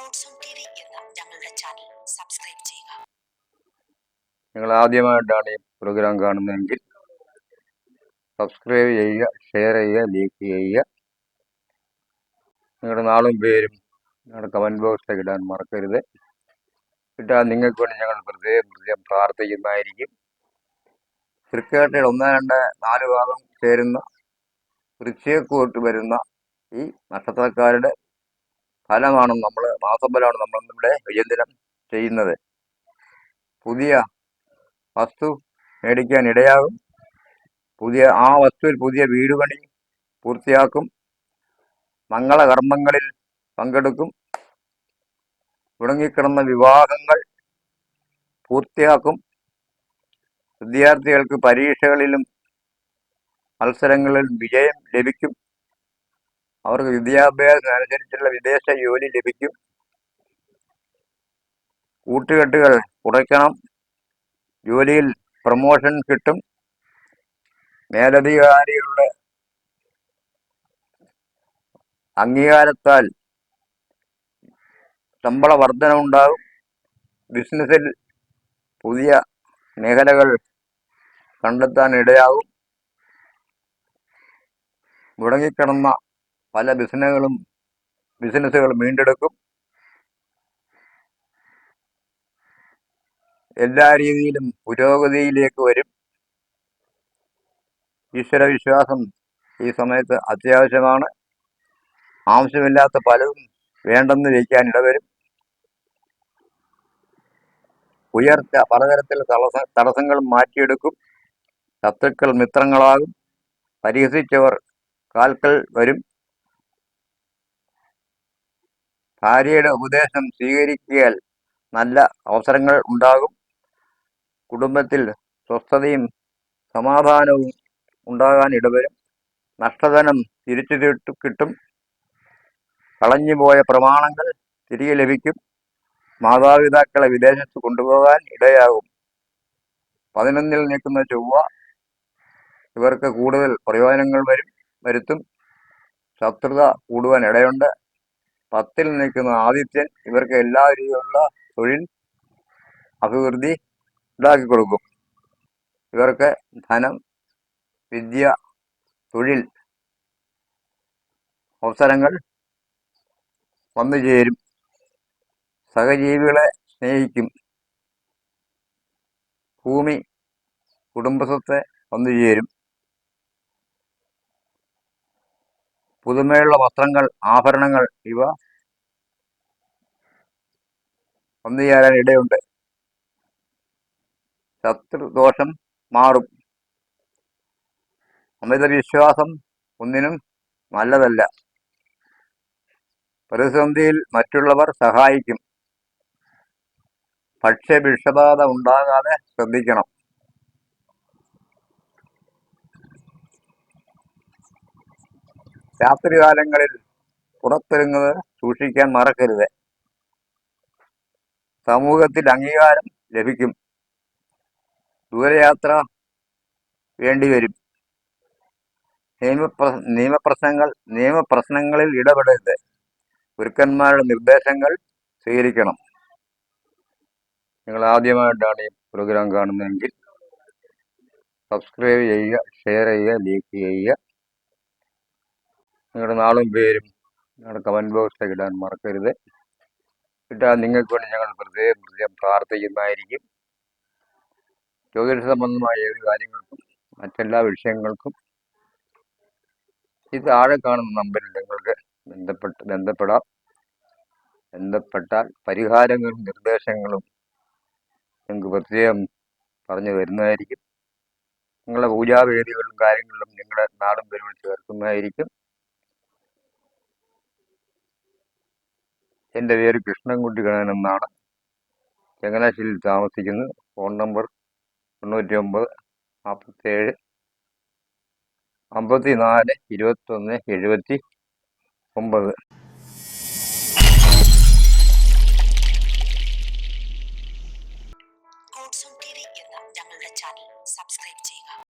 ഞങ്ങളുടെ channel subscribe ചെയ്യുക നിങ്ങൾ ആദ്യമായിട്ടാണ് ഈ പ്രോഗ്രാം കാണുന്നതെങ്കിൽ സബ്സ്ക്രൈബ് ചെയ്യുക ഷെയർ ചെയ്യുക ലൈക്ക് ചെയ്യുക. നിങ്ങളുടെ നാളും പേരും നിങ്ങളുടെ കമന്റ് ബോക്സിലേക്ക് ഇടാൻ മറക്കരുത്. ഇട്ടാൽ നിങ്ങൾക്ക് വേണ്ടി ഞങ്ങൾ പ്രത്യേകം പ്രത്യേകം പ്രാർത്ഥിക്കുന്നതായിരിക്കും. തൃക്കാട്ടയുടെ ഒന്ന് രണ്ട് നാല് ഭാഗം ചേരുന്ന വൃശ്ചികക്കൂട്ട് വരുന്ന ഈ നക്ഷത്രക്കാരുടെ ഫലമാണ് നമ്മൾ മാസഫലമാണ് നമ്മൾ നമ്മുടെ വിചിന്തനം ചെയ്യുന്നത്. പുതിയ വസ്തു മേടിക്കാൻ ഇടയാകും. പുതിയ ആ വസ്തുവിൽ പുതിയ വീട് പണി പൂർത്തിയാക്കും. മംഗളകർമ്മങ്ങളിൽ പങ്കെടുക്കും. തുടങ്ങിക്കിടന്ന വിവാഹങ്ങൾ പൂർത്തിയാക്കും. വിദ്യാർത്ഥികൾക്ക് പരീക്ഷകളിലും മത്സരങ്ങളിലും വിജയം ലഭിക്കും. അവർക്ക് വിദ്യാഭ്യാസം അനുസരിച്ചുള്ള വിദേശ ജോലി ലഭിക്കും. കൂട്ടുകെട്ടുകൾ കുറയ്ക്കണം ജോലിയിൽ പ്രമോഷൻ കിട്ടും. മേലധികാരികളുടെ അംഗീകാരത്താൽ ശമ്പള വർധന ഉണ്ടാകും. ബിസിനസ്സിൽ പുതിയ മേഖലകൾ കണ്ടെത്താൻ ഇടയാകും. മുടങ്ങിക്കിടന്ന പല ബിസിനസ്സുകളും ബിസിനസ്സുകൾ വീണ്ടെടുക്കും. എല്ലാ രീതിയിലും പുരോഗതിയിലേക്ക് വരും. ഈശ്വര വിശ്വാസം ഈ സമയത്ത് അത്യാവശ്യമാണ്. ആവശ്യമില്ലാത്ത പലതും വേണ്ടെന്ന് വയ്ക്കാൻ ഇടവരും. ഉയർച്ച പലതരത്തിൽ തടസ്സ തടസ്സങ്ങൾ മാറ്റിയെടുക്കും. ശത്രുക്കൾ മിത്രങ്ങളാകും. പരിഹസിച്ചവർ കാൽക്കൽ വരും. ഭാര്യയുടെ ഉപദേശം സ്വീകരിക്കിയാൽ നല്ല അവസരങ്ങൾ ഉണ്ടാകും. കുടുംബത്തിൽ സ്വസ്ഥതയും സമാധാനവും ഉണ്ടാകാൻ ഇടവരും. നഷ്ടധനം തിരിച്ചു കിട്ടും. കളഞ്ഞുപോയ പ്രമാണങ്ങൾ തിരികെ ലഭിക്കും. മാതാപിതാക്കളെ വിദേശത്ത് കൊണ്ടുപോകാൻ ഇടയാകും. പതിനൊന്നിൽ നിൽക്കുന്ന ചൊവ്വ ഇവർക്ക് കൂടുതൽ പ്രയോജനങ്ങൾ വരും വരുത്തും. ശത്രുത കൂടുവാൻ ഇടയുണ്ട്. പത്തിൽ നിൽക്കുന്ന ആദിത്യൻ ഇവർക്ക് എല്ലാ രീതിയിലുള്ള തൊഴിൽ അഭിവൃദ്ധി ഉണ്ടാക്കി കൊടുക്കും. ഇവർക്ക് ധനം വിദ്യ തൊഴിൽ അവസരങ്ങൾ വന്നു ചേരും. സഹജീവികളെ സ്നേഹിക്കും. ഭൂമി കുടുംബസ്വത്തെ വന്നു ചേരും. പുതുമയുള്ള വസ്ത്രങ്ങൾ ആഭരണങ്ങൾ ഇവ വന്നു ചേരാൻ ഇടയുണ്ട്. ശത്രുദോഷം മാറും. അമിത വിശ്വാസം ഒന്നിനും നല്ലതല്ല. പ്രതിസന്ധിയിൽ മറ്റുള്ളവർ സഹായിക്കും. ഭക്ഷ്യവിഷബാധ ഉണ്ടാകാതെ ശ്രദ്ധിക്കണം. രാത്രികാലങ്ങളിൽ പുറത്തിറങ്ങുന്നത് സൂക്ഷിക്കാൻ മറക്കരുത്. സമൂഹത്തിൽ അംഗീകാരം ലഭിക്കും. ദൂരയാത്ര വേണ്ടിവരും നിയമപ്ര നിയമപ്രശ്നങ്ങൾ നിയമപ്രശ്നങ്ങളിൽ ഇടപെടരുത്. ഗുരുക്കന്മാരുടെ നിർദ്ദേശങ്ങൾ സ്വീകരിക്കണം. നിങ്ങൾ ആദ്യമായിട്ടാണ് ഈ പ്രോഗ്രാം കാണുന്നതെങ്കിൽ സബ്സ്ക്രൈബ് ചെയ്യുക ഷെയർ ചെയ്യുക ലൈക്ക് ചെയ്യുക. നിങ്ങളുടെ നാളും പേരും നിങ്ങളുടെ കമന്റ് ബോക്സിലേക്ക് ഇടാൻ മറക്കരുത്. ഇട്ടാൽ നിങ്ങൾക്ക് വേണ്ടി ഞങ്ങൾ പ്രത്യേകം പ്രത്യേകം പ്രാർത്ഥിക്കുന്നതായിരിക്കും. ജ്യോതിഷ സംബന്ധമായ ഏത് കാര്യങ്ങൾക്കും മറ്റെല്ലാ വിഷയങ്ങൾക്കും ഈ താഴെ കാണുന്ന നമ്പറിൽ നിങ്ങൾക്ക് ബന്ധപ്പെട്ട് ബന്ധപ്പെടാം. ബന്ധപ്പെട്ടാൽ പരിഹാരങ്ങളും നിർദ്ദേശങ്ങളും നിങ്ങൾക്ക് പ്രത്യേകം പറഞ്ഞു തരുന്നതായിരിക്കും. നിങ്ങളുടെ പൂജാവേദികളും കാര്യങ്ങളിലും നിങ്ങളുടെ നാടും പേരും ചേർക്കുന്നതായിരിക്കും. എന്റെ പേര് കൃഷ്ണൻകുട്ടി ഗണൻ എന്നാണ്. ചങ്ങനാശ്ശേരിയിൽ താമസിക്കുന്നു. ഫോൺ നമ്പർ തൊണ്ണൂറ്റി ഒമ്പത് നാൽപ്പത്തേഴ് അമ്പത്തി നാല് ഇരുപത്തൊന്ന് എഴുപത്തി ഒമ്പത്.